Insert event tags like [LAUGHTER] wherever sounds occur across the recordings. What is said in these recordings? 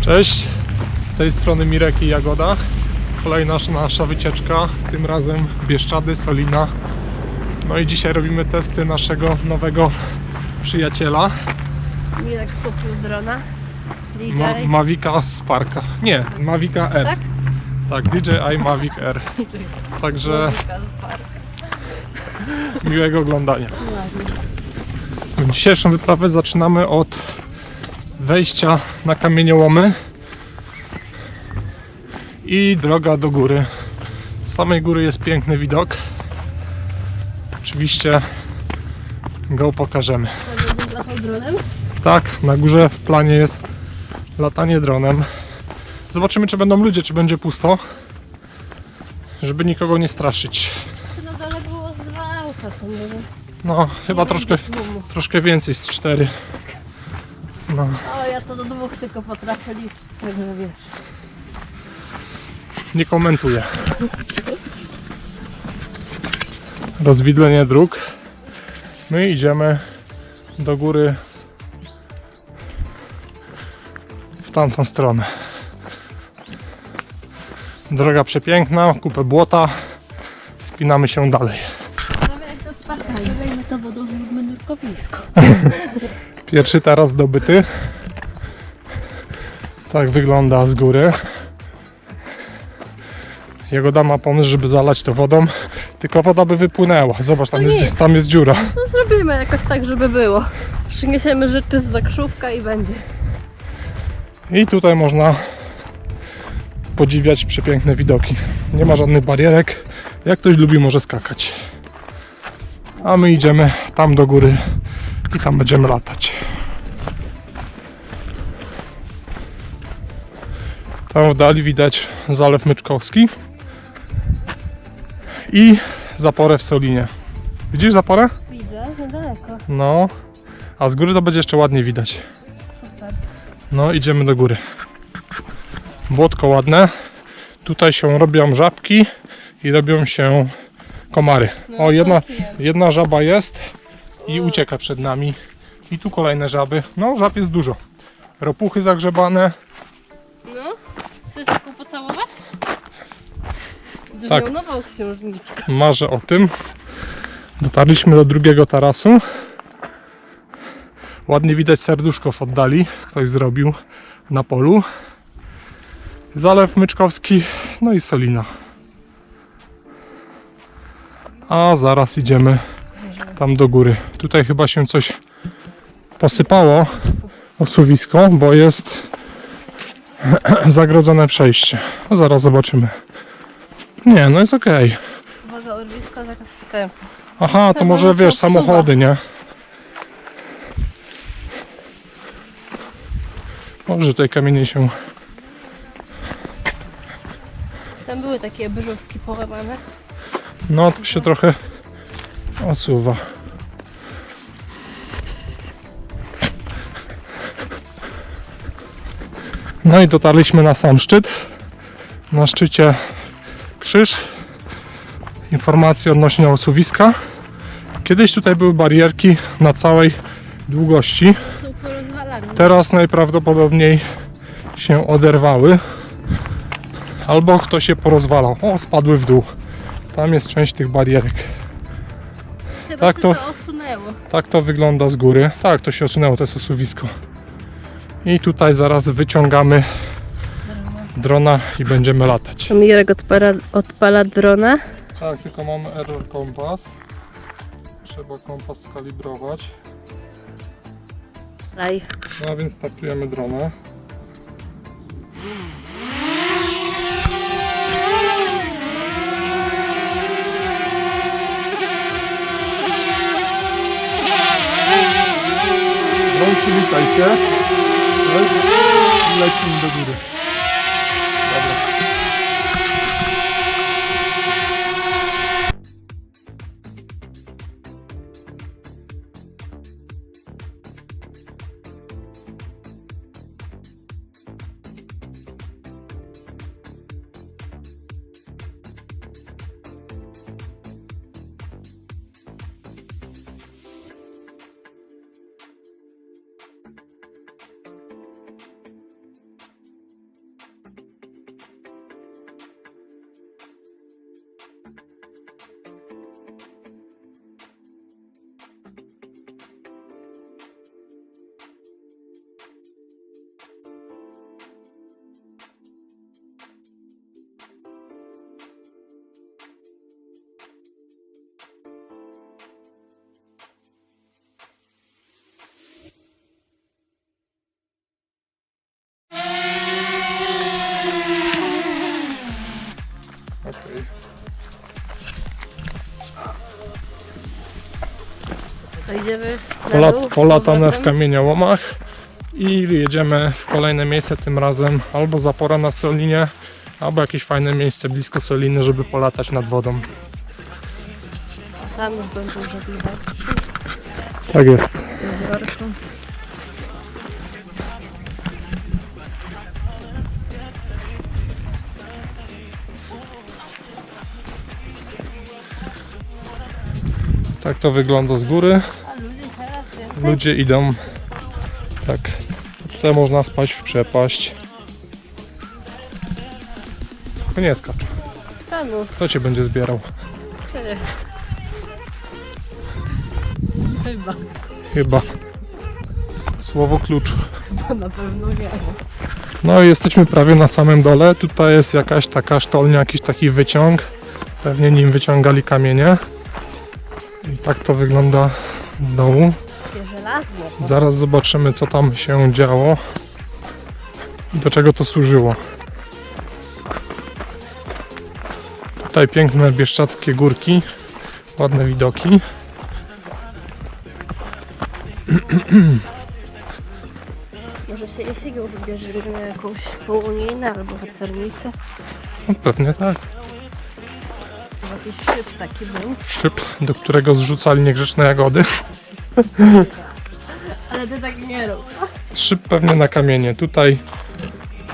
Cześć, z tej strony Mirek i Jagoda. Kolejna nasza wycieczka, tym razem Bieszczady, Solina. No i dzisiaj robimy testy naszego nowego przyjaciela, Mirek kupił drona. DJ. Ma Mavica Sparka. Nie, Mavica R. Tak? Tak, DJI Mavic R. Także miłego oglądania. Dzisiejszą wyprawę zaczynamy od wejścia na kamieniołomy i droga do góry. Z samej góry jest piękny widok. Oczywiście go pokażemy. Tak, na górze w planie jest latanie dronem. Zobaczymy, czy będą ludzie, czy będzie pusto, żeby nikogo nie straszyć. To na dole było z dwa auta. No, chyba troszkę, troszkę więcej z cztery. No. O, ja to do dwóch tylko potrafię liczyć z tego, wiesz. Nie komentuję. Rozwidlenie dróg. My idziemy do góry w tamtą stronę. Droga przepiękna, kupę błota. Spinamy się dalej. To wodą, zróbmy. Pierwszy taras zdobyty. Tak wygląda z góry. Jagoda ma pomysł, żeby zalać to wodą, tylko woda by wypłynęła. Zobacz, tam, To jest, nic. tam jest dziura. To zrobimy jakoś tak, żeby było. Przyniesiemy rzeczy z zakrzówka i będzie. I tutaj można podziwiać przepiękne widoki. Nie ma żadnych barierek. Jak ktoś lubi, może skakać. A my idziemy tam do góry i tam będziemy latać. Tam w dali widać Zalew Myczkowski i zaporę w Solinie. Widzisz zaporę? Widzę, niedaleko. No, a z góry to będzie jeszcze ładnie widać. Super. No, idziemy do góry. Błotko ładne. Tutaj się robią żabki i robią się komary. O, jedna, jedna żaba jest i ucieka przed nami. I tu kolejne żaby. No, żab jest dużo. Ropuchy zagrzebane. No? Chcesz taką pocałować? Tak. Tak. nową księżniczkę. Marzę o tym. Dotarliśmy do drugiego tarasu. Ładnie widać serduszko w oddali. Ktoś zrobił na polu. Zalew Myczkowski, no i Solina. A zaraz idziemy tam do góry. Tutaj chyba się coś posypało osuwisko, bo jest [CLEARS THROAT] zagrodzone przejście. A zaraz zobaczymy. Nie, no jest okej. Uwaga, urwisko, zakaz wstępu. Aha, to może wiesz, samochody, nie? Może tutaj kamienie się. Tam były takie brzuski połamane. No to się trochę osuwa. No i dotarliśmy na sam szczyt. Na szczycie krzyż. Informacje odnośnie osuwiska. Kiedyś tutaj były barierki na całej długości. Teraz najprawdopodobniej się oderwały. Albo ktoś się porozwalał. O, spadły w dół. Tam jest część tych barierek. Chyba tak się to- to osunęło. Tak to wygląda z góry. Tak, to się osunęło, to jest osuwisko. I tutaj zaraz wyciągamy drona i będziemy latać. Mirek odpala, odpala drona. Tak, tylko mamy error kompas. Trzeba kompas skalibrować. Daj. No a więc startujemy drona. Przywitaj się. Lecimy do góry. Idziemy Polat, polatane w kamieniołomach i jedziemy w kolejne miejsce, tym razem albo zapora na Solinie, albo jakieś fajne miejsce blisko Soliny, żeby polatać nad wodą. Tam już będą. Tak jest. Jeziorko. Tak to wygląda z góry. Ludzie idą. Tak. Tutaj można spać w przepaść. Nie skacz. Czemu? Kto cię będzie zbierał? Ty. Chyba. Chyba. Słowo klucz. Na pewno nie. No i jesteśmy prawie na samym dole. Tutaj jest jakaś taka sztolnia, jakiś taki wyciąg. Pewnie nim wyciągali kamienie. I tak to wygląda z dołu. Takie żelazne. Zaraz zobaczymy, co tam się działo i do czego to służyło. Tutaj piękne bieszczackie górki, ładne widoki. [CLEARS THROAT] Może się jesienią wybierzemy na jakąś połonijnę albo harcernicę. No, pewnie tak. Jakiś szyb taki był. Szyb, do którego zrzucali niegrzeczne jagody. Ale ty tak nie rób. Szyb pewnie na kamienie. Tutaj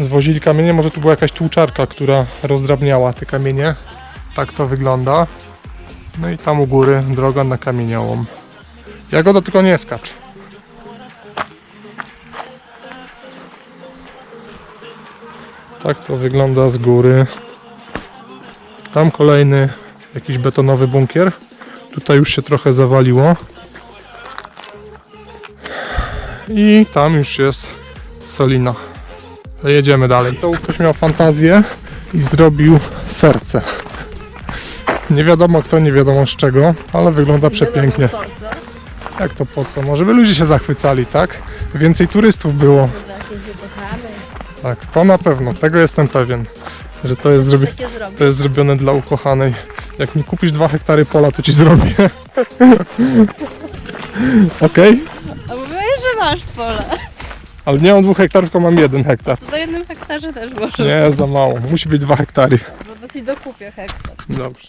zwozili kamienie, może tu była jakaś tłuczarka, która rozdrabniała te kamienie. Tak to wygląda. No i tam u góry droga na kamieniołom. Jagoda tylko nie skacz. Tak to wygląda z góry. Tam kolejny jakiś betonowy bunkier. Tutaj już się trochę zawaliło. I tam już jest Solina. Jedziemy dalej. To ktoś miał fantazję i zrobił serce. Nie wiadomo kto, nie wiadomo z czego, ale wygląda przepięknie. Jak to po co? Może by ludzie się zachwycali, tak? Więcej turystów było. Tak, to na pewno. Tego jestem pewien, że to jest, zrobi- to jest zrobione dla ukochanej. Jak mi kupisz dwa hektary pola, to ci zrobię. [LAUGHS] Okej? Masz pole. Ale nie mam dwóch hektarów, tylko mam jeden hektar. To na jednym hektarze też możesz. Nie, za mało. Musi być dwa hektary. Bo ci dokupię hektar. Dobrze.